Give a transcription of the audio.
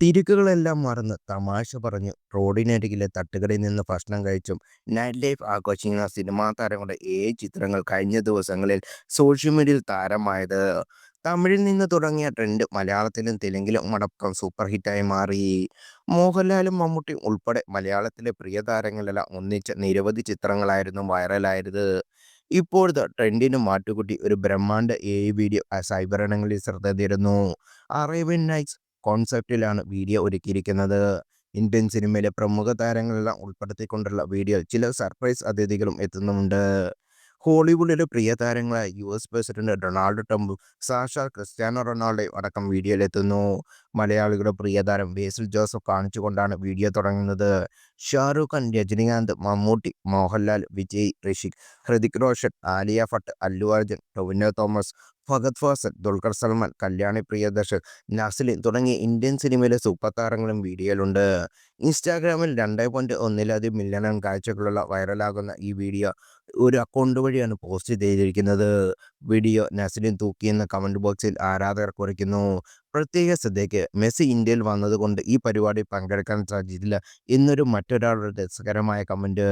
തിരക്കുകളെല്ലാം മറന്ന് തമാശ പറഞ്ഞു റോഡിനരികിലെ തട്ടുകടയിൽ നിന്ന് ഭക്ഷണം കഴിച്ചും നൈറ്റ് ലൈഫ് ആഘോഷിക്കുന്ന സിനിമാ താരങ്ങളുടെ ഏഴ് ചിത്രങ്ങൾ കഴിഞ്ഞ ദിവസങ്ങളിൽ സോഷ്യൽ മീഡിയയിൽ താരമായത് തമിഴിൽ നിന്ന് തുടങ്ങിയ ട്രെൻഡ് മലയാളത്തിലും തെലുങ്കിലും അടക്കം സൂപ്പർ ഹിറ്റായി മാറി. മോഹൻലാലും മമ്മൂട്ടിയും ഉൾപ്പെടെ മലയാളത്തിലെ പ്രിയ താരങ്ങളെല്ലാം ഒന്നിച്ച നിരവധി ചിത്രങ്ങളായിരുന്നു വൈറലായത് ഇപ്പോഴത്തെ ട്രെൻഡിന് മാറ്റുകൂട്ടി ഒരു ബ്രഹ്മാണ്ഡ എ വീഡിയോ സൈബർ ഇടങ്ങളിൽ ശ്രദ്ധ തരുന്നു അറേബ്യൻ നൈറ്റ്സ് കോൺസെപ്റ്റിലാണ് വീഡിയോ ഒരുക്കിയിരിക്കുന്നത്. ഇന്ത്യൻ സിനിമയിലെ പ്രമുഖ താരങ്ങളെല്ലാം ഉൾപ്പെടുത്തിക്കൊണ്ടുള്ള വീഡിയോ ചില സർപ്രൈസ് അതിഥികളും എത്തുന്നുമുണ്ട്. ഹോളിവുഡിലെ പ്രിയ താരങ്ങളായ U S president Donald Trump സാക്ഷാൽ ക്രിസ്ത്യാനോ റൊണാൾഡോ അടക്കം വീഡിയോയിലെത്തുന്നു. മലയാളികളുടെ പ്രിയതാരം ബേസിൽ ജോസഫ് കാണിച്ചുകൊണ്ടാണ് വീഡിയോ തുടങ്ങുന്നത്. ഷാറൂഖ് ഖാൻ, രജനികാന്ത്, മമ്മൂട്ടി, മോഹൻലാൽ, വിജയ്, ഋഷിക്, ഹൃതിക് റോഷൻ, ആലിയ ഭട്ട്, അല്ലു അർജുൻ, ടൊവിനോ തോമസ്, ഫഹദ് ഫാസൽ ദുൽഖർ സൽമാൻ, കല്യാണി പ്രിയദർശൻ, നസ്ലിൻ തുടങ്ങിയ ഇന്ത്യൻ സിനിമയിലെ സൂപ്പർ താരങ്ങളും വീഡിയോയിലുണ്ട്. ഇൻസ്റ്റാഗ്രാമിൽ രണ്ടേ പോയിന്റ് ഒന്നിലധികം മില്യൺ കാഴ്ചകളുള്ള വൈറലാകുന്ന ഈ വീഡിയോ ഒരു അക്കൗണ്ട് വഴിയാണ് പോസ്റ്റ് ചെയ്തിരിക്കുന്നത്. വീഡിയോ നസ്ലിൻ തൂക്കിയെന്ന് കമന്റ് ബോക്സിൽ ആരാധകർ കുറിക്കുന്നു. പ്രത്യേക ശ്രദ്ധയ്ക്ക് മെസ്സി ഇന്ത്യയിൽ വന്നതുകൊണ്ട് ഈ പരിപാടി പങ്കെടുക്കാൻ സാധിച്ചില്ല എന്നൊരു മറ്റൊരാളുടെ രസകരമായ കമന്റ്.